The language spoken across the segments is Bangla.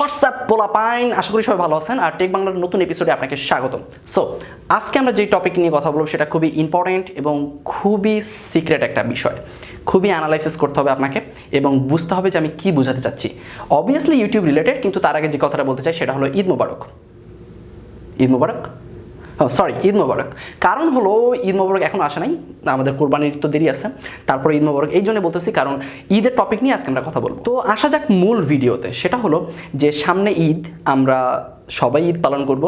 হোয়াটসঅ্যাপ পোলা পাইন, আশা করি সবাই ভালো আছেন। আর টেক বাংলার নতুন এপিসোডে আপনাকে স্বাগতম। সো আজকে আমরা যে টপিক নিয়ে কথা বলব সেটা খুবই ইম্পর্টেন্ট এবং খুবই সিক্রেট একটা বিষয়। খুবই অ্যানালাইসিস করতে হবে আপনাকে এবং বুঝতে হবে যে আমি কী বোঝাতে চাচ্ছি। অবভিয়াসলি ইউটিউব রিলেটেড কিন্তু তার আগে যে কথাটা বলতে চাই সেটা হলো ঈদ মুবারক। ঈদ মোবারক? সরি ঈদ মোবারক। কারণ হলো, ঈদ মোবারক এখন আসে নাই, আমাদের কোরবানির তো দেরি আছে। তারপরে ঈদ মোবারক, এই জন্য বলতেছি, কারণ ঈদের টপিক নিয়ে আজকে আমরা কথা বলব। তো আসা যাক মূল ভিডিওতে, সেটা হলো যে সামনে ঈদ, আমরা সবাই ঈদ পালন করব।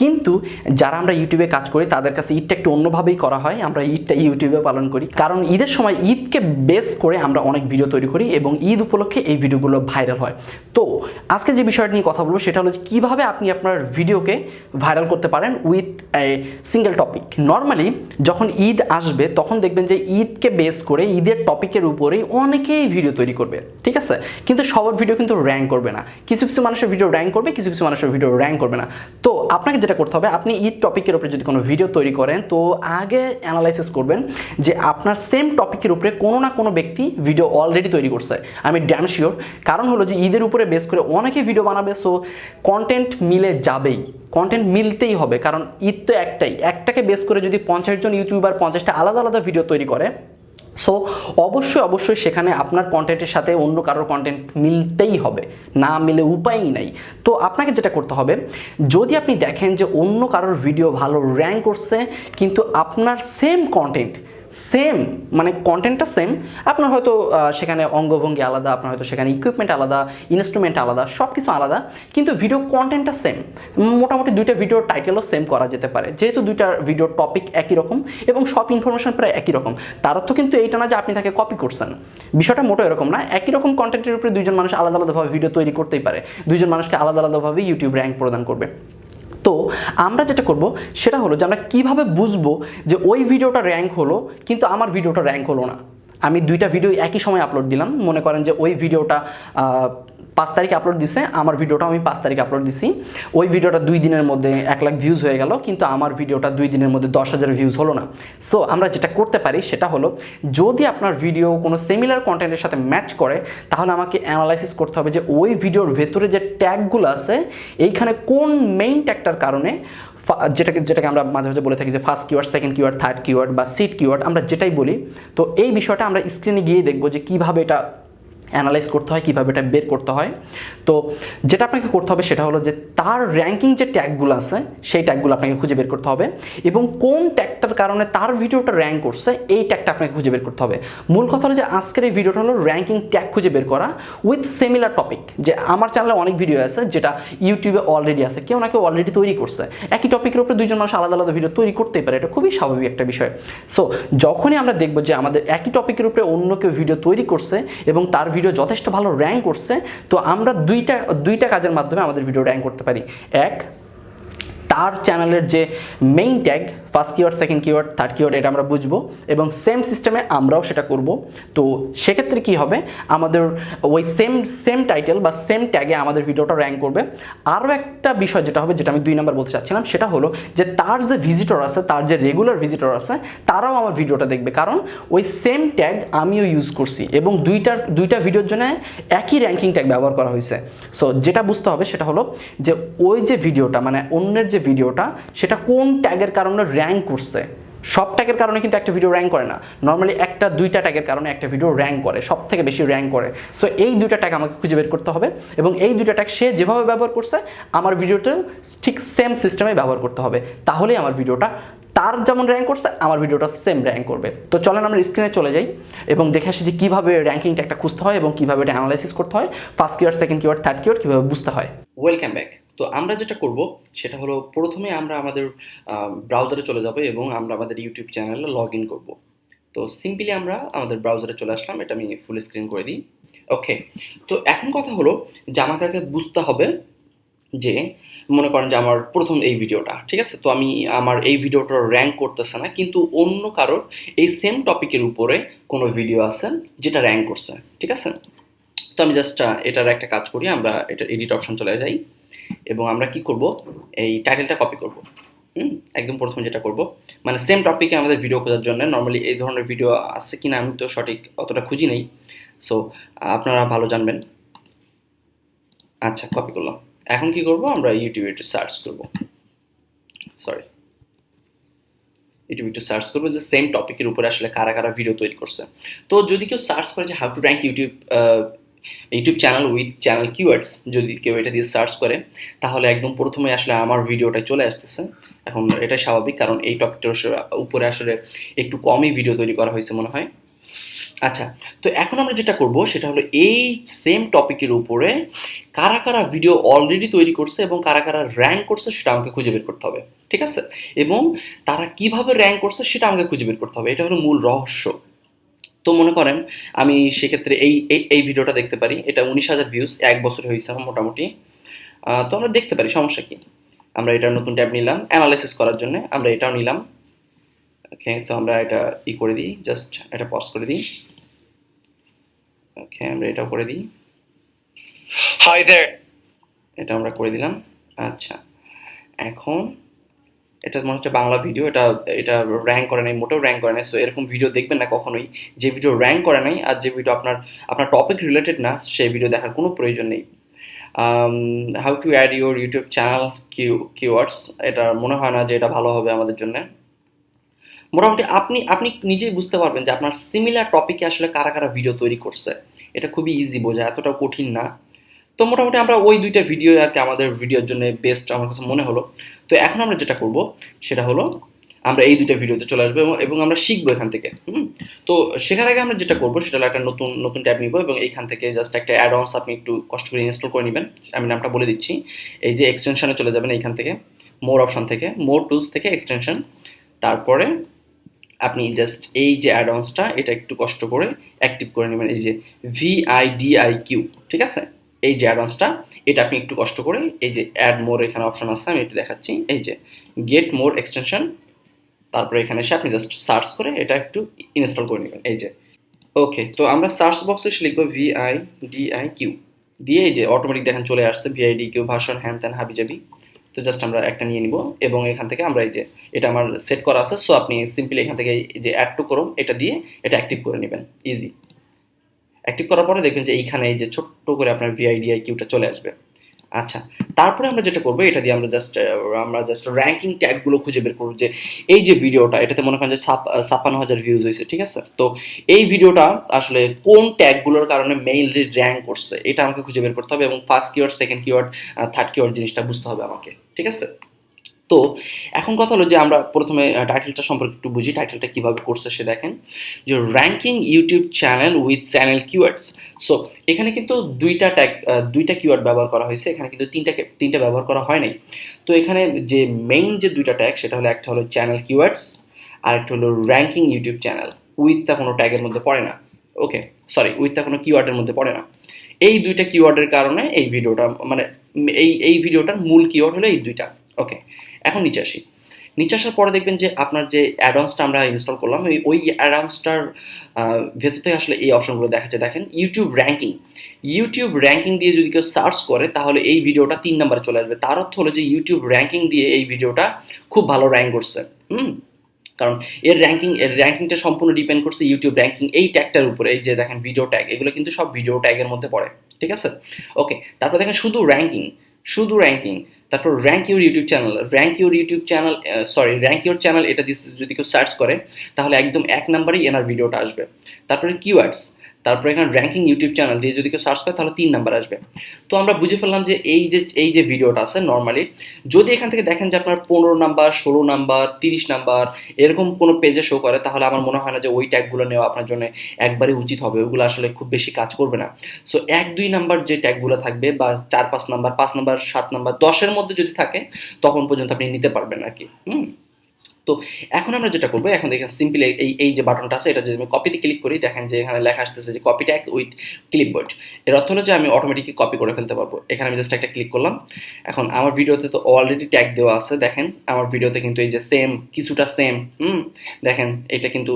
কিন্তু যারা আমরা ইউটিউবে কাজ করি, তাদের কাছে ঈদটা একটু অন্যভাবেই করা হয়। আমরা ঈদটা ইউটিউবে পালন করি। কারণ ঈদের সময় ঈদকে বেস করে আমরা অনেক ভিডিও তৈরি করি এবং ঈদ উপলক্ষে এই ভিডিওগুলো ভাইরাল হয়। তো আজকে যে বিষয়টা নিয়ে কথা বলব, সেটা হলো কীভাবে আপনি আপনার ভিডিওকে ভাইরাল করতে পারেন with a single topic normally যখন ঈদ আসবে, তখন দেখবেন যে ঈদকে বেস করে ঈদের টপিকের উপরেই অনেকেই ভিডিও তৈরি করবে। ঠিক আছে? কিন্তু সবার ভিডিও কিন্তু র্যাঙ্ক করবে না। কিছু কিছু মানুষের ভিডিও র্যাঙ্ক করবে, কিছু কিছু মানুষের ভিডিও র্যাঙ্ক করবে না। তো আপনাকে যেটা করতে হবে, আপনি ঈদ টপিকের উপরে যদি কোনো ভিডিও তৈরি করেন, তো আগে অ্যানালাইসিস করবেন যে আপনার সেম টপিকের উপরে কোনো না কোনো ব্যক্তি ভিডিও অলরেডি তৈরি করছে। আমি ড্যাম শিওর কারণ হলো যে ঈদের উপরে বেস করে অনেকে ভিডিও বানাবে সো কন্টেন্ট মিলে যাবেই। কন্টেন্ট মিলতেই হবে। কারণ ঈদ তো একটাই। একটাকে বেস করে যদি পঞ্চাশ জন ইউটিউবার পঞ্চাশটা আলাদা আলাদা ভিডিও তৈরি করে সো অবশ্যই অবশ্যই সেখানে আপনার কন্টেন্টের সাথে অন্য কারোর কন্টেন্ট মিলতেই হবে। না মিলে উপায়ই নাই। তো আপনাকে যেটা করতে হবে, যদি আপনি দেখেন যে অন্য কারোর ভিডিও ভালো র্যাঙ্ক করছে, কিন্তু আপনার সেম কন্টেন্ট সেম মানে কন্টেন্টটা সেম আপনার হয়তো সেখানে অঙ্গভঙ্গি আলাদা, আপনার হয়তো সেখানে ইকুইপমেন্ট আলাদা ইনস্ট্রুমেন্ট আলাদা সব কিছু আলাদা, কিন্তু ভিডিও কন্টেন্টটা সেম মোটামুটি দুইটা ভিডিওর টাইটেলও সেম করা যেতে পারে। যেহেতু দুইটা ভিডিওর টপিক একই রকম এবং সব ইনফরমেশন প্রায় একই রকম, তার অর্থ কিন্তু এইটা না যে আপনি তাকে কপি করছেন। বিষয়টা মোটো এরকম না। একই রকম কন্টেন্টের উপরে দুইজন মানুষ আলাদা আলাদাভাবে ভিডিও তৈরি করতেই পারে। দুইজন মানুষকে আলাদা আলাদাভাবে ইউটিউব র্যাঙ্ক প্রদান করবে। তো আমরা যেটা করব সেটা হলো যে আমরা কীভাবে বুঝব যে ওই ভিডিওটা র্যাঙ্ক হলো, কিন্তু আমার ভিডিওটা র্যাঙ্ক হলো না। আমি দুইটা ভিডিও একই সময় আপলোড দিলাম। মনে করেন যে ওই ভিডিওটা পাঁচ তারিখে আপলোড দিছে, আমার ভিডিওটা আমি পাঁচ তারিখে আপলোড দিছি। ওই ভিডিওটা দুই দিনের মধ্যে এক লাখ ভিউজ হয়ে গেল, কিন্তু আমার ভিডিওটা দুই দিনের মধ্যে দশ হাজার ভিউজ হলো না। সো আমরা যেটা করতে পারি সেটা হলো, যদি আপনার ভিডিও কোনো সেমিলার কন্টেন্টের সাথে ম্যাচ করে, তাহলে আমাকে অ্যানালাইসিস করতে হবে যে ওই ভিডিওর ভেতরে যে ট্যাগগুলো আছে, এইখানে কোন মেইন ট্যাগটার কারণে যেটাকে যেটাকে আমরা মাঝে মাঝে বলে থাকি যে first keyword second keyword third keyword বা সিট কিওয়ার্ড আমরা যেটাই বলি, তো এই বিষয়টা আমরা স্ক্রিনে গিয়ে দেখব যে কীভাবে এটা অ্যানালাইজ করতে হয়, কীভাবে এটা বের করতে হয়। তো যেটা আপনাকে করতে হবে সেটা হলো যে তার র্যাঙ্কিং যে ট্যাগগুলো আছে, সেই ট্যাগগুলো আপনাকে খুঁজে বের করতে হবে এবং কোন ট্যাগটার কারণে তার ভিডিওটা র্যাঙ্ক করছে, এই ট্যাগটা আপনাকে খুঁজে বের করতে হবে। মূল কথা হলো যে আজকের এই ভিডিওটা হলো র্যাঙ্কিং ট্যাগ খুঁজে বের করা উইথ সিমিলার টপিক যে আমার চ্যানেলে অনেক ভিডিও আছে যেটা ইউটিউবে অলরেডি আছে, কেউ না কেউ অলরেডি তৈরি করছে। একই টপিকের উপরে দুইজন মানুষ আলাদা আলাদা ভিডিও তৈরি করতেই পারে, এটা খুবই স্বাভাবিক একটা বিষয়। সো যখনই আমরা দেখব যে আমাদের একই টপিকের উপরে অন্য কেউ ভিডিও তৈরি করছে এবং তার ভিডিও যথেষ্ট ভালো র্যাঙ্ক করছে, তো আমরা দুইটা দুইটা কাজের মাধ্যমে আমাদের ভিডিও র্যাঙ্ক করতে পারি। এক তার চ্যানেলের যে main tag first keyword second keyword third keyword এটা আমরা বুঝব। এবং সেম সিস্টেমে আমরাও সেটা করব। তো সেক্ষেত্রে কি হবে? আমাদের ওই সেম সেম টাইটেল বা সেম ট্যাগে আমাদের ভিডিওটা র্যাঙ্ক করবে। আরও একটা বিষয় যেটা হবে, যেটা আমি দুই নাম্বার বলতে চাচ্ছিলাম, সেটা হলো যে তার যে ভিজিটর আছে, তার যে রেগুলার ভিজিটর আছে, তারাও আমার ভিডিওটা দেখবে। কারণ ওই সেম ট্যাগ আমিও ইউজ করছি এবং দুইটার, দুইটা ভিডিওর জন্য একই র্যাঙ্কিং ট্যাগ ব্যবহার করা হয়েছে। সো যেটা বুঝতে হবে সেটা হলো যে ওই যে ভিডিওটা মানে অন্যের যে ভিডিওটা, সেটা কোন ট্যাগের কারণে র্যাঙ্ক করছে? সব ট্যাগের কারণে কিন্তু একটা ভিডিও র্যাঙ্ক করে না। নর্মালি একটা, দুইটা ট্যাগের কারণে একটা ভিডিও র্যাঙ্ক করে সব থেকে বেশি র্যাঙ্ক করে। সো এই দুইটা ট্যাগ আমাকে খুঁজে বের করতে হবে এবং এই দুইটা ট্যাগ সে যেভাবে ব্যবহার করছে, আমার ভিডিওটা ঠিক সেম সিস্টেমে ব্যবহার করতে হবে। তাহলেই আমার ভিডিওটা তার যেমন র্যাঙ্ক করছে, আমার ভিডিওটা সেম র্যাঙ্ক করবে। তো চলেন আমরা স্ক্রিনে চলে যাই এবং দেখে আসি যে কীভাবে র্যাঙ্কিংটা একটা খুঁজতে হয় এবং কীভাবে এটা অ্যানালাইসিস করতে হয়। First keyword second keyword third keyword কীভাবে বুঝতে হয়। ওয়েলকাম ব্যাক তো আমরা যেটা করব, সেটা হলো প্রথমে আমরা আমাদের ব্রাউজারে চলে যাব এবং আমরা আমাদের ইউটিউব চ্যানেলে লগ ইন করব। তো সিম্পলি আমরা আমাদের ব্রাউজারে চলে আসলাম, এটা আমি ফুল স্ক্রিন করে দিই। ওকে তো এখন কথা হলো যে আমাকে আগে বুঝতে হবে যে, মনে করেন যে আমার প্রথম এই ভিডিওটা, ঠিক আছে? তো আমি আমার এই ভিডিওটা র্যাঙ্ক করতেছে না, কিন্তু অন্য কারোর এই সেম টপিকের উপরে কোনো ভিডিও আছে যেটা র্যাঙ্ক করছে, ঠিক আছে? তো আমি জাস্ট এটার একটা কাজ করি, আমরা এটা এডিট অপশন চলে যাই। এবং আমরা কি করব? এই টাইটেলটা কপি করব। হুম? একদম প্রথম যেটা করব মানে সেম টপিকে আমাদের ভিডিও খোঁজার জন্য। নর্মালি এই ধরনের ভিডিও আছে কিনা আমি তো সঠিক অতটা খুঁজি নেই। সো আপনারা ভালো জানবেন। আচ্ছা কপি করলাম। এখন কি করব? আমরা ইউটিউবে একটু সার্চ করব। সরি ইউটিউবে একটু সার্চ করব যে সেম টপিকের উপরে আসলে কারা কারা ভিডিও তৈরি করছে। তো যদি কেউ সার্চ করে যে how to rank YouTube YouTube channel with channel keywords যদি কেউ এটা দিয়ে সার্চ করে, তাহলে একদম প্রথমে আসলে আমার ভিডিওটা চলে আসতেছে। এখন এটা স্বাভাবিক, কারণ এই টপিকটার উপরে আসলে একটু কমই ভিডিও তৈরি করা হয়েছে মনে হয়। আচ্ছা তো এখন আমরা যেটা করব, সেটা হলো এই সেম টপিকের উপরে কারা কারা ভিডিও অলরেডি তৈরি করছে এবং কারা কারা র্যাঙ্ক করছে সেটা আমাকে খুঁজে বের করতে হবে, ঠিক আছে? এবং তারা কীভাবে র্যাঙ্ক করছে সেটা আমাকে খুঁজে বের করতে হবে, এটা হলো মূল রহস্য। তো মনে করেন আমি সেক্ষেত্রে এই এই- এই ভিডিওটা দেখতে পারি। এটা উনিশ হাজার ভিউজ এক বছর হয়েছে মোটামুটি। তো আমরা দেখতে পারি সমস্যা কি? আমরা এটা নতুন ট্যাব নিলাম অ্যানালাইসিস করার জন্য আমরা এটাও নিলাম। ওকে তো আমরা এটা ই করে দিই জাস্ট এটা পজ করে দিই। ওকে আমরা এটাও করে দিই। Hi there. এটা আমরা করে দিলাম। আচ্ছা এখন এটা মনে হচ্ছে বাংলা ভিডিও এটা এটা র্যাঙ্ক করে নাই, মোটেও র্যাঙ্ক করে নাই সো এরকম ভিডিও দেখবেন না কখনোই। যে ভিডিও র্যাঙ্ক করে নাই আর যে ভিডিও আপনার আপনার টপিক রিলেটেড না, সেই ভিডিও দেখার কোনো প্রয়োজন নেই। How to add your YouTube channel cue keywords এটা মনে হয় না যে এটা ভালো হবে আমাদের জন্য। মোটামুটি আপনি আপনি নিজেই বুঝতে পারবেন যে আপনার সিমিলার টপিকে আসলে কারা কারা ভিডিও তৈরি করছে। এটা খুবই ইজি বোঝা এতটা কঠিন না। তো মোটামুটি আমরা ওই দুইটা ভিডিও আর কি আমাদের ভিডিওর জন্য বেস্ট আমার কাছে মনে হলো। তো এখন আমরা যেটা করব, সেটা হলো আমরা এই দুইটা ভিডিওতে চলে আসব এবং- আমরা শিখব এখান থেকে, হুম? তো শেখার আগে আমরা যেটা করব, সেটা হলো একটা নতুন নতুন ট্যাব নিব এবং এইখান থেকে জাস্ট একটা অ্যাডভান্স আপনি একটু কষ্ট করে ইনস্টল করে নেবেন। আমি নামটা বলে দিচ্ছি। এই যে এক্সটেনশনে চলে যাবেন এইখান থেকে মোর অপশন থেকে মোর টুলস থেকে এক্সটেনশন তারপরে আপনি জাস্ট এই যে অ্যাডভান্সটা এটা একটু কষ্ট করে অ্যাক্টিভ করে নেবেন। এই যে ভিআইডিআই কিউ ঠিক আছে? এই যে অ্যাডভান্সটা এটা আপনি একটু কষ্ট করে এই যে অ্যাড মোর এখানে অপশন আছে, আমি একটু দেখাচ্ছি। এই যে গেট মোর এক্সটেনশন তারপরে এখানে এসে আপনি জাস্ট সার্চ করে এটা একটু ইনস্টল করে নেবেন। এই যে ওকে তো আমরা সার্চ বক্সে এসে লিখব ভিআই ডিআই কিউ দিয়ে এই যে অটোমেটিক দেখেন চলে আসছে ভিআইডি কিউ ভার্সন হ্যান ত্যান হাবিজাবি তো জাস্ট আমরা একটা নিয়ে নিব এবং এখান থেকে আমরা এই যে এটা আমার সেট করা আছে। সো আপনি সিম্পলি এখান থেকে এই যে অ্যাড টু করুন, এটা দিয়ে এটা অ্যাক্টিভ করে নেবেন। ইজি অ্যাক্টিভ করার পরে দেখবেন যে এইখানে এই যে ছোট্ট করে আপনার ভিআইডিআই কিউটা চলে আসবে। আচ্ছা তারপরে আমরা যেটা করব, এটা দিয়ে আমরা জাস্ট আমরা জাস্ট র্যাঙ্কিং ট্যাগগুলো খুঁজে বের করব যে এই যে ভিডিওটা, এটাতে মনে করেন যে ছাপ ছাপ্পান্ন হাজার ভিউজ হয়েছে, ঠিক আছে? তো এই ভিডিওটা আসলে কোন ট্যাগগুলোর কারণে মেইনলি র্যাঙ্ক করছে, এটা আমাকে খুঁজে বের করতে হবে এবং first keyword second keyword third keyword জিনিসটা বুঝতে হবে আমাকে, ঠিক আছে? তো এখন কথা হলো যে আমরা প্রথমে টাইটেলটা সম্পর্কে একটু বুঝি টাইটেলটা কীভাবে করছে সে দেখেন। যে ranking YouTube channel with channel keywords so এখানে কিন্তু দুইটা ট্যাগ দুইটা কিওয়ার্ড ব্যবহার করা হয়েছে। এখানে কিন্তু তিনটা তিনটা ব্যবহার করা হয় নাই। তো এখানে যে মেইন যে দুইটা ট্যাগ সেটা হলো একটা হলো চ্যানেল কিওয়ার্ডস আর একটা হলো র্যাঙ্কিং ইউটিউব চ্যানেল উইথটা কোনো ট্যাগের মধ্যে পড়ে না। ওকে সরি উইথটা কোনো কিওয়ার্ডের মধ্যে পড়ে না। এই দুইটা কিওয়ার্ডের কারণে এই ভিডিওটা মানে এই এই ভিডিওটার মূল কিওয়ার্ড হলো এই দুইটা। ওকে এখন নিচে আসি। নিচে আসার পরে দেখবেন যে আপনার যে অ্যাডভান্সটা আমরা ইনস্টল করলাম ওই ওই অ্যাডভান্সটার ভেতর থেকে আসলে এই অপশনগুলো দেখা যায় দেখেন ইউটিউব র্যাঙ্কিং ইউটিউব র্যাঙ্কিং দিয়ে যদি কেউ সার্চ করে, তাহলে এই ভিডিওটা তিন নম্বরে চলে আসবে। তার অর্থ হলো যে ইউটিউব র্যাঙ্কিং দিয়ে এই ভিডিওটা খুব ভালো র্যাঙ্ক করছে। হুম? কারণ এর র্যাঙ্কিং এর র্যাঙ্কিংটা সম্পূর্ণ ডিপেন্ড করছে ইউটিউব র্যাঙ্কিং এই ট্যাগটার উপরে। এই যে দেখেন ভিডিও ট্যাগ এগুলো কিন্তু সব ভিডিও ট্যাগের মধ্যে পড়ে। ঠিক আছে? ওকে তারপর দেখেন শুধু র্যাঙ্কিং শুধু র্যাঙ্কিং তারপর rank your YouTube channel rank your YouTube channel sorry rank your channel এটা যদি কেউ সার্চ করে, তাহলে একদম এক নাম্বারেই এনার ভিডিওটা আসবে। তারপরে কিওয়ার্ডস তারপরে এখানে র্যাঙ্কিং ইউটিউব চ্যানেল দিয়ে যদি কেউ সার্চ করে, তাহলে তিন নাম্বার আসবে। তো আমরা বুঝে ফেললাম যে এই যে এই যে ভিডিওটা আছে নর্মালি যদি এখান থেকে দেখেন যে আপনার পনেরো নাম্বার ষোলো নাম্বার তিরিশ নাম্বার এরকম কোনো পেজে শো করে, তাহলে আমার মনে হয় না যে ওই ট্যাগগুলো নেওয়া আপনার জন্য একবারে উচিত হবে। ওগুলো আসলে খুব বেশি কাজ করবে না। সো এক, দুই নাম্বার যে ট্যাগগুলো থাকবে বা চার, পাঁচ নাম্বার পাঁচ নাম্বার সাত নাম্বার দশের মধ্যে যদি থাকে, তখন পর্যন্ত আপনি নিতে পারবেন আর কি। হুম? তো এখন আমরা যেটা করব, এখন দেখেন সিম্পলি এই এই যে বাটনটা আছে, এটা যদি আমি কপিতে ক্লিক করি, দেখেন যে এখানে লেখা আসতেছে যে কপি ট্যাগ উইথ ক্লিপবোর্ড এর অর্থ হলো যে আমি অটোমেটিকলি কপি করে ফেলতে পারব। এখানে আমি জাস্ট একটা ক্লিক করলাম। এখন আমার ভিডিওতে তো অলরেডি ট্যাগ দেওয়া আছে, দেখেন। আমার ভিডিওতে কিন্তু এই যে সেম কিছুটা সেম হুম? দেখেন, এটা কিন্তু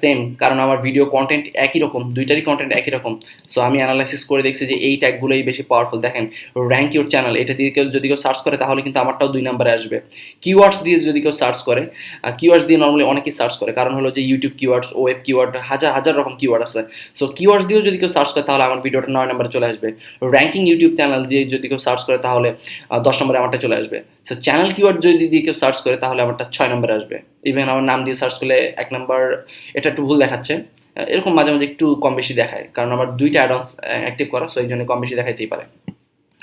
সেম কারণ আমার ভিডিও কন্টেন্ট একই রকম, দুইটারই কন্টেন্ট একই রকম। সো আমি অ্যানালাইসিস করে দেখছি যে এই ট্যাগগুলোই বেশি পাওয়ারফুল দেখেন র্যাঙ্ক ইউর চ্যানেল এটা দিয়ে কেউ যদি কেউ সার্চ করে, তাহলে কিন্তু আমারটাও দুই নম্বরে আসবে। কিওয়ার্ডস দিয়ে যদি কেউ সার্চ করে কিওয়ার্ডস দিয়ে নর্মালি অনেকেই সার্চ করে। কারণ হলো যে ইউটিউব কিওয়ার্ডস ওয়েব কিওয়ার্ড হাজার হাজার রকম কিওয়ার্ড আছে। সো কিওয়ার্ডস দিয়েও যদি কেউ সার্চ করে, তাহলে আমার ভিডিওটা নয় নম্বরে চলে আসবে। র্যাঙ্কিং ইউটিউব চ্যানেল দিয়ে যদি কেউ সার্চ করে, তাহলে দশ নম্বরে আমারটা চলে আসবে। সো চ্যানেল কিওয়ার্ড যদি দিয়ে কেউ সার্চ করে, তাহলে আমারটা ছয় নম্বরে আসবে। ইভেন আমার নাম দিয়ে সার্চ করলে এক নম্বর, এটা একটু ভুল দেখাচ্ছে। এরকম মাঝে মাঝে একটু কম বেশি দেখায়। কারণ আমার দুইটা অ্যাডভান্স অ্যাক্টিভ করা সো এই জন্য কম বেশি দেখাইতেই পারে।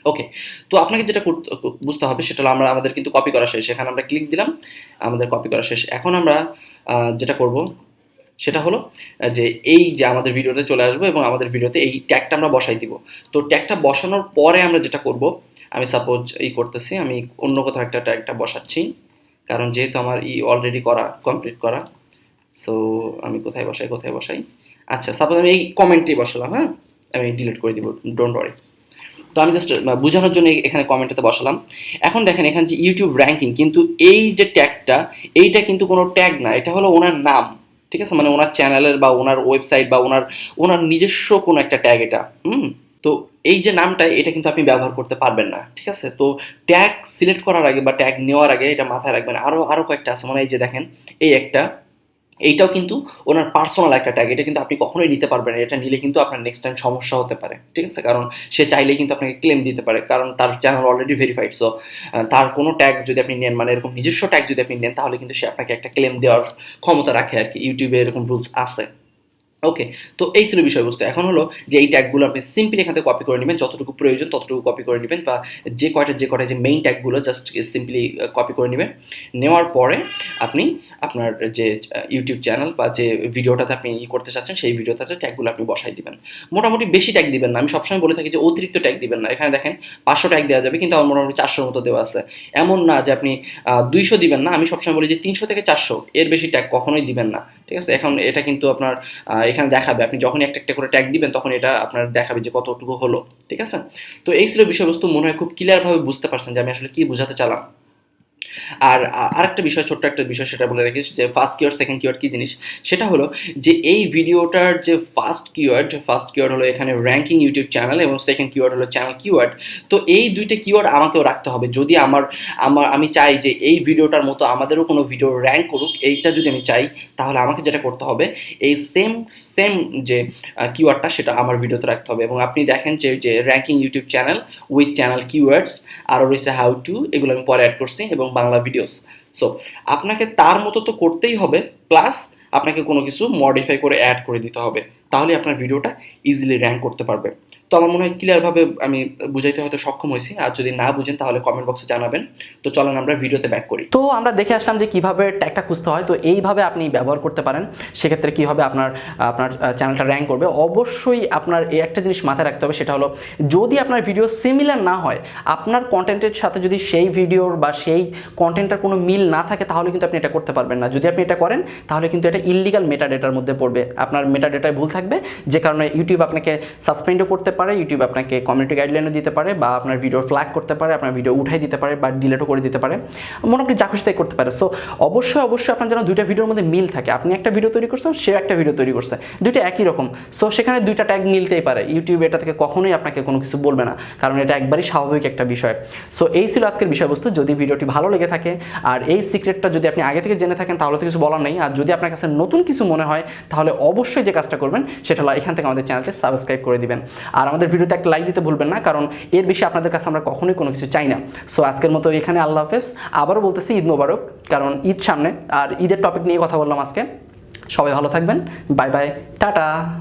ওকে তো আপনাকে যেটা বুঝতে হবে সেটা হলো আমরা, আমাদের কিন্তু কপি করা শেষ। এখানে আমরা ক্লিক দিলাম, আমাদের কপি করা শেষ। এখন আমরা যেটা করব, সেটা হলো যে এই যে আমাদের ভিডিওতে চলে আসব এবং আমাদের ভিডিওতে এই ট্যাগটা আমরা বসাই দিব। তো ট্যাগটা বসানোর পরে আমরা যেটা করব, আমি সাপোজ এই করতেছি, আমি অন্য কোথাও একটা ট্যাগটা বসাচ্ছি, কারণ যেহেতু আমার ই অলরেডি করা কমপ্লিট করা সো আমি কোথায় বসাই কোথায় বসাই? আচ্ছা সাপোজ আমি এই কমেন্টই বসালাম হ্যাঁ? আমি ডিলিট করে দিব ডোন্ট ওয়ারি তো আমি জাস্ট বোঝানোর জন্য এখানে কমেন্টটাতে বসালাম। এখন দেখেন এখানে যে ইউটিউব র্যাঙ্কিং কিন্তু এই যে ট্যাগটা এইটা কিন্তু কোনো ট্যাগ না, এটা হলো ওনার নাম, ঠিক আছে? মানে ওনার চ্যানেলের বা ওনার ওয়েবসাইট বা ওনার ওনার নিজস্ব কোনো একটা ট্যাগ এটা, হুম? তো এই যে নামটা, এটা কিন্তু আপনি ব্যবহার করতে পারবেন না, ঠিক আছে? তো ট্যাগ সিলেক্ট করার আগে বা ট্যাগ নেওয়ার আগে এটা মাথায় রাখবেন। আরও আরও কয়েকটা আছে মানে এই যে দেখেন, এই একটা এইটাও কিন্তু ওনার পার্সোনাল একটা ট্যাগ এটা কিন্তু আপনি কখনোই নিতে পারবেন না, এটা নিলে কিন্তু আপনার নেক্সট টাইম সমস্যা হতে পারে, ঠিক আছে? কারণ সে চাইলে কিন্তু আপনাকে ক্লেম দিতে পারে, কারণ তার চ্যানেল অলরেডি ভেরিফাইড সো তার কোনো ট্যাগ যদি আপনি নেন মানে এরকম নিজস্ব ট্যাগ যদি আপনি নেন, তাহলে কিন্তু সে আপনাকে একটা ক্লেম দেওয়ার ক্ষমতা রাখে আর কি ইউটিউবে এরকম রুলস আছে। ওকে তো এই ছিল বিষয়বস্তু। এখন হলো যে এই ট্যাগগুলো আপনি সিম্পলি এখান থেকে কপি করে নেবেন, যতটুকু প্রয়োজন ততটুকু কপি করে নেবেন বা যে কয়টা যে কয়টা, যে মেইন ট্যাগগুলো জাস্ট সিম্পলি কপি করে নেবেন। নেওয়ার পরে আপনি আপনার যে ইউটিউব চ্যানেল বা যে ভিডিওটাতে আপনি ই করতে চাচ্ছেন, সেই ভিডিওটাতে ট্যাগগুলো আপনি বসাই দিবেন। মোটামুটি বেশি ট্যাগ দিবেন না। আমি সবসময় বলে থাকি যে অতিরিক্ত ট্যাগ দিবেন না। এখানে দেখেন পাঁচশো ট্যাগ দেওয়া যাবে, কিন্তু আমার মোটামুটি চারশোর মতো দেওয়া আছে। এমন না যে আপনি দুইশো দিবেন না। আমি সবসময় বলি যে তিনশো থেকে চারশো, এর বেশি ট্যাগ কখনোই দিবেন না। ঠিক আছে? এখন এটা কিন্তু আপনার এখানে দেখাবে। আপনি যখনই একটা একটা করে ট্যাগ দিবেন, তখন এটা আপনার দেখাবে যে কতটুকু হলো। ঠিক আছে? তো এই ছিল বিষয়বস্তু। মনে হয় খুব ক্লিয়ারভাবে বুঝতে পারছেন যে আমি আসলে কি বোঝাতে চালাম। আর আরেকটা বিষয়, ছোট্ট একটা বিষয় সেটা বলে রেখেছি যে ফার্স্ট কিওয়ার্ড সেকেন্ড কিওয়ার্ড কি জিনিস? সেটা হলো যে এই ভিডিওটার যে ফার্স্ট কিওয়ার্ড ফার্স্ট কিওয়ার্ড হলো এখানে র্যাঙ্কিং ইউটিউব চ্যানেল এবং সেকেন্ড কিওয়ার্ড হলো চ্যানেল কিওয়ার্ড তো এই দুইটা কিওয়ার্ড আমাকেও রাখতে হবে। যদি আমার আমার, আমি চাই যে এই ভিডিওটার মতো আমাদেরও কোনো ভিডিও র্যাঙ্ক করুক, এইটা যদি আমি চাই, তাহলে আমাকে যেটা করতে হবে, এই সেম সেম যে কিওয়ার্ডটা সেটা আমার ভিডিওতে রাখতে হবে। এবং আপনি দেখেন যে যে ranking YouTube channel with channel keywords আরও রয়েছে হাউ টু এগুলো আমি পরে অ্যাড করছি এবং বাংলা ভিডিওস সো আপনাকে তার মতো তো করতেই হবে প্লাস আপনাকে কোনো কিছু মডিফাই করে অ্যাড করে দিতে হবে। তাহলে আপনার ভিডিওটা ইজিলি র্যাঙ্ক করতে পারবে। তো আমার মনে হয় ক্লিয়ারভাবে আমি বুঝাইতে হয়তো সক্ষম হয়েছি। আর যদি না বুঝেন, তাহলে কমেন্ট বক্সে জানাবেন। তো চলেন আমরা ভিডিওতে ব্যাক করি। তো আমরা দেখে আসলাম যে কীভাবে ট্যাগটা খুঁজতে হয়। তো এইভাবে আপনি ব্যবহার করতে পারেন। সেক্ষেত্রে কি হবে? আপনার আপনার চ্যানেলটা র্যাঙ্ক করবে। অবশ্যই আপনার এই একটা জিনিস মাথায় রাখতে হবে, সেটা হলো যদি আপনার ভিডিও সিমিলার না হয়, আপনার কন্টেন্টের সাথে যদি সেই ভিডিওর বা সেই কন্টেন্টের কোনো মিল না থাকে, তাহলে কিন্তু আপনি এটা করতে পারবেন না। যদি আপনি এটা করেন, তাহলে কিন্তু এটা ইলিগাল মেটা ডেটার মধ্যে পড়বে। আপনার মেটা ডেটায় ভুল থাকবে। যে কারণে ইউটিউব আপনাকে সাসপেন্ডও করতে পারে ইউটিউব আপনাকে কমিউনিটি গাইডলাইনও দিতে পারে বা আপনার ভিডিও ফ্ল্যাগ করতে পারে, আপনার ভিডিও উঠাই দিতে পারে বা ডিলেটও করে দিতে পারে। মোটামুটি যা খুশি তাই করতে পারে। সো অবশ্যই অবশ্যই আপনার যেন দুইটা ভিডিওর মধ্যে মিল থাকে। আপনি একটা ভিডিও তৈরি করছেন, সে একটা ভিডিও তৈরি করছে। দুইটা একই রকম। সো সেখানে দুইটা ট্যাগ মিলতেই পারে। ইউটিউব এটা থেকে কখনোই আপনাকে কোনো কিছু বলবে না, কারণ এটা একবারই স্বাভাবিক একটা বিষয়। সো এই ছিল আজকের বিষয়বস্তু। যদি ভিডিওটি ভালো লেগে থাকে, আর এই সিক্রেটটা যদি আপনি আগে থেকে জেনে থাকেন, তাহলে তো কিছু বলার নেই। আর যদি আপনার কাছে নতুন কিছু মনে হয়, তাহলে অবশ্যই যে কাজটা করবেন, সেটা হলো এখান থেকে আমাদের চ্যানেলটি সাবস্ক্রাইব করে দিবেন। আর আমাদের ভিডিওতে একটা লাইক দিতে ভুলবেন না, কারণ এর বেশি আপনাদের কাছে আমরা কখনোই কোনো কিছু চাই না। সো আজকের মতো এখানে আল্লাহ হাফেজ। আবারও বলতেছি ঈদ মোবারক, কারণ ঈদ সামনে। আর ঈদের টপিক নিয়ে কথা বললাম আজকে। সবাই ভালো থাকবেন। Bye bye tata.